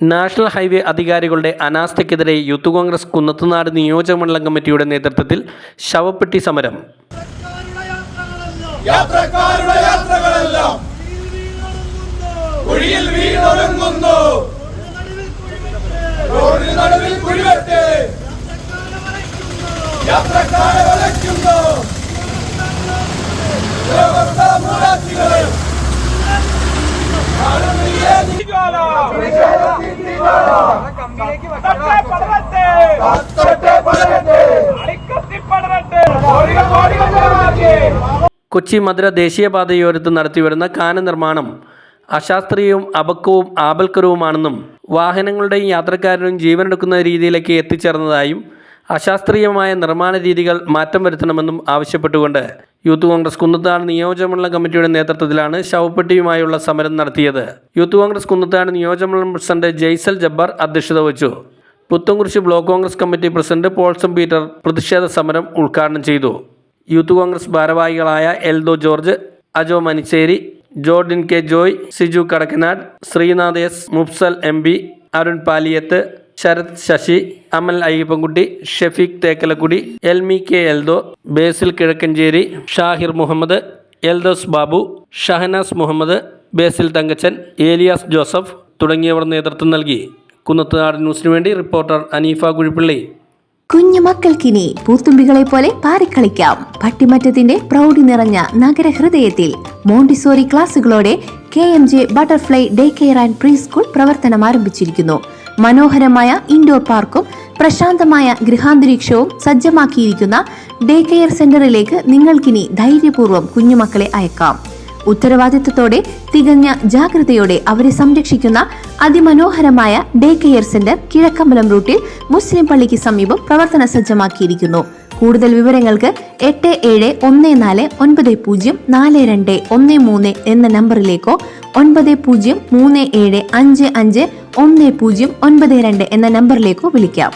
National highway അധികാരികളുടെ അനാസ്ഥയ്ക്കെതിരെ youth Congress Kunnathunad നിയോജകമണ്ഡലം കമ്മിറ്റിയുടെ നേതൃത്വത്തിൽ ശവപ്പെട്ടി സമരം. യാത്രക്കാരെ കൊച്ചി മധുര ദേശീയപാതയോരത്ത് നടത്തിവരുന്ന കാന നിർമ്മാണം അശാസ്ത്രീയവും അപക്വവും ആപൽക്കരവുമാണെന്നും വാഹനങ്ങളുടെയും യാത്രക്കാരുടെയും ജീവനെടുക്കുന്ന രീതിയിലേക്ക് എത്തിച്ചേർന്നതായും അശാസ്ത്രീയമായ നിർമ്മാണ രീതികൾ മാറ്റം വരുത്തണമെന്നും ആവശ്യപ്പെട്ടുകൊണ്ട് യൂത്ത് കോൺഗ്രസ് കുന്നത്താട് നിയോജകമണ്ഡലം കമ്മിറ്റിയുടെ നേതൃത്വത്തിലാണ് ശവപ്പെട്ടിയുമായുള്ള സമരം നടത്തിയത്. യൂത്ത് കോൺഗ്രസ് കുന്നത്താട് നിയോജകമണ്ഡലം പ്രസിഡന്റ് ജയ്സൽ ജബ്ബാർ അധ്യക്ഷത വഹിച്ചു. Puthencruz block Congress committee president Polsam Peter പ്രതിഷേധ സമരം ഉദ്ഘാടനം ചെയ്തു. യൂത്ത് കോൺഗ്രസ് ഭാരവാഹികളായ Eldho George Ajo Manicheri Jordin K Joy Siju Kadakkanad Srinath S Mufsal M Arun Paliyath Sarath Sasi Amal Ayyappankutty Shefeeq Thekkalakudy Elmi K Eldho Basil Kizhakkanchery Shahir Muhammad Eldhose Babu Shahanas Muhammad Basil Thankachan Elias Joseph തുടങ്ങിയവർ നേതൃത്വം നൽകി. കുന്നത്തുനാട് ന്യൂസിനു വേണ്ടി reporter Haneefa Kuzhippally. കുഞ്ഞു മക്കൾക്കിനി പൂത്തുമ്പികളെ പോലെ പാറിക്കളിക്കാം. പട്ടിമറ്റത്തിന്റെ പ്രൗഢി നിറഞ്ഞ നഗരഹൃദയത്തിൽ Montessori ക്ലാസുകളോടെ K M J butterfly day care and preschool പ്രവർത്തനം ആരംഭിച്ചിരിക്കുന്നു. മനോഹരമായ ഇൻഡോർ പാർക്കും പ്രശാന്തമായ ഗൃഹാന്തരീക്ഷവും സജ്ജമാക്കിയിരിക്കുന്ന ഡേ കെയർ സെന്ററിലേക്ക് നിങ്ങൾക്കിനി ധൈര്യപൂർവം കുഞ്ഞുമക്കളെ അയക്കാം. ഉത്തരവാദിത്തത്തോടെ തികഞ്ഞ ജാഗ്രതയോടെ അവരെ സംരക്ഷിക്കുന്ന അതിമനോഹരമായ ഡേ കെയർ സെന്റർ കിഴക്കമ്പലം റൂട്ടിൽ മുസ്ലിം പള്ളിക്ക് സമീപം പ്രവർത്തന സജ്ജമാക്കിയിരിക്കുന്നു. കൂടുതൽ വിവരങ്ങൾക്ക് എട്ട് ഏഴ് ഒന്ന് നാല് ഒൻപത് പൂജ്യം നാല് രണ്ട് ഒന്ന് മൂന്ന് എന്ന നമ്പറിലേക്കോ ഒൻപത് പൂജ്യം മൂന്ന് ഏഴ് അഞ്ച് അഞ്ച് ഒന്ന് പൂജ്യം ഒൻപത് രണ്ട് എന്ന നമ്പറിലേക്കോ വിളിക്കാം.